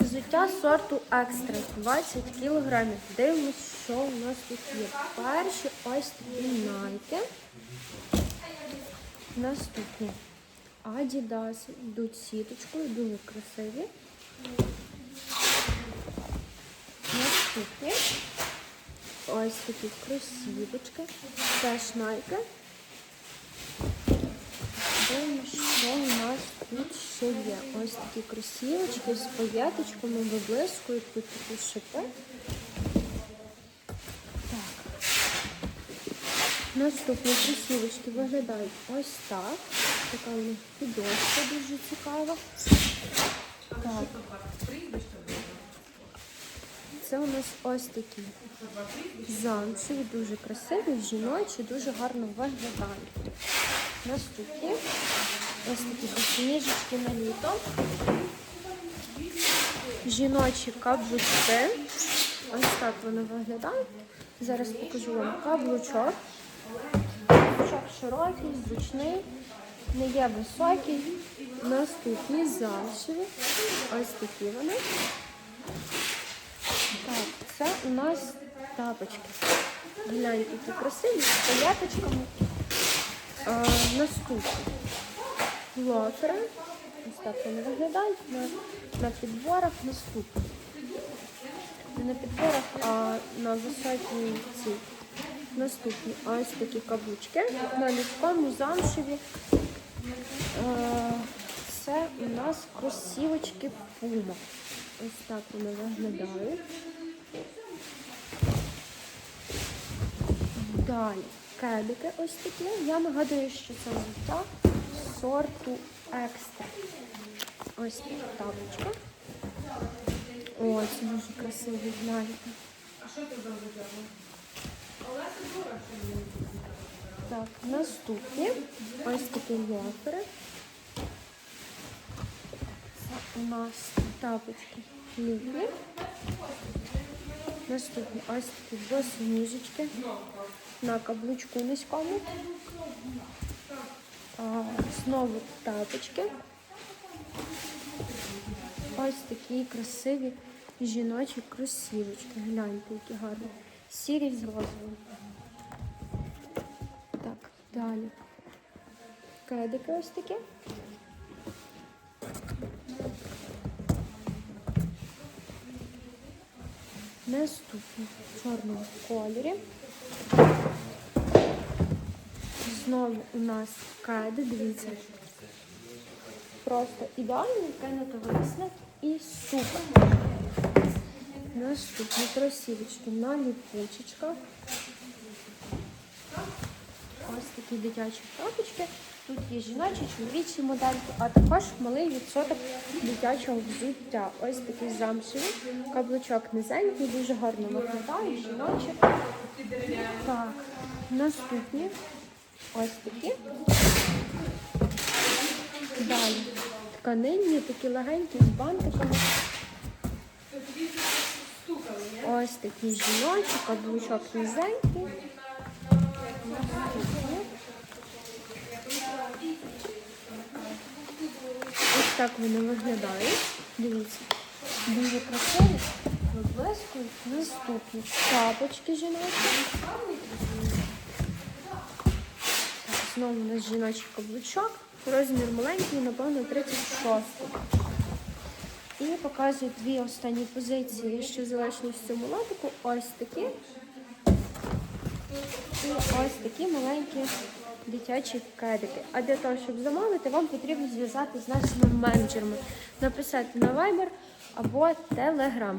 Взуття сорту екстра 20 кілограмів. Дивимось, що у нас тут є. Перші ось такі найки. Наступні Adidas йдуть сіточкою, дуже красиві. Наступні ось такі кросівочки. Теж найки. Дивимося, що у нас тут ще є. Ось такі кросівочки з паєточками, виблискують, тут такі шипи. Так. Наступні кросівочки виглядають ось так. Така у них підошва дуже цікава. Так. Це у нас ось такі замшеві, дуже красиві, жіночі, дуже гарно виглядають. Наступні ось такі босоніжечки на літо. Жіночі каблучки. Ось так вони виглядають. Зараз покажу вам каблучок. Каблучок широкий, зручний, не є високий. Наступні замшеві. Ось такі вони. Так, це у нас тапочки. Гляньте, які красиві, з паляточками. А, наступні лотери. Ось так вони виглядають на, на підборах наступні. Не на підборах, а на високій ці. Наступні ось такі каблучки на людському замшеві. Е, Це у нас кросівочки Puma. Ось так вони виглядають. Далі кедики ось такі. Я нагадую, що це взуття сорту екстра. Ось така табличка. Ось дуже красиві гляньте. Так, наступні ось такі лофери. Це у нас тапочки літні. Наступні ось такі босоніжечки на каблучку низькому. А, знову тапочки. Ось такі красиві жіночі кросівочки. Гляньте, які гарні. Сірі з розовим. Так, далі. Кедики ось такі. Наступні в чорному кольорі. Знову у нас кеди, дивіться. Просто ідеальний кенетовисник і супер. Наступні кросівочки на ліпучечках. Ось такі дитячі тапочки. Тут є жіночі, чоловічі модельки, а також малий відсоток дитячого взуття. Ось такі замшеві. Каблучок низенький, дуже гарно виглядає, жіночі. Так, наступні ось такі. Далі. Тканинні, такі легенькі з бантиками. Ось такі жіночі, каблучок низенький. Ось так вони виглядають. Дивіться. Дуже красиві, виблискують. Наступні тапочки жіночі. Знову у нас жіночий каблучок. Розмір маленький, напевно, 36. І показую дві останні позиції, що залишились в цьому лотику. Ось такі. І ось такі маленькі дитячі кедики. А для того, щоб замовити, вам потрібно зв'язати з нашими менеджерами, написати на Viber або Telegram.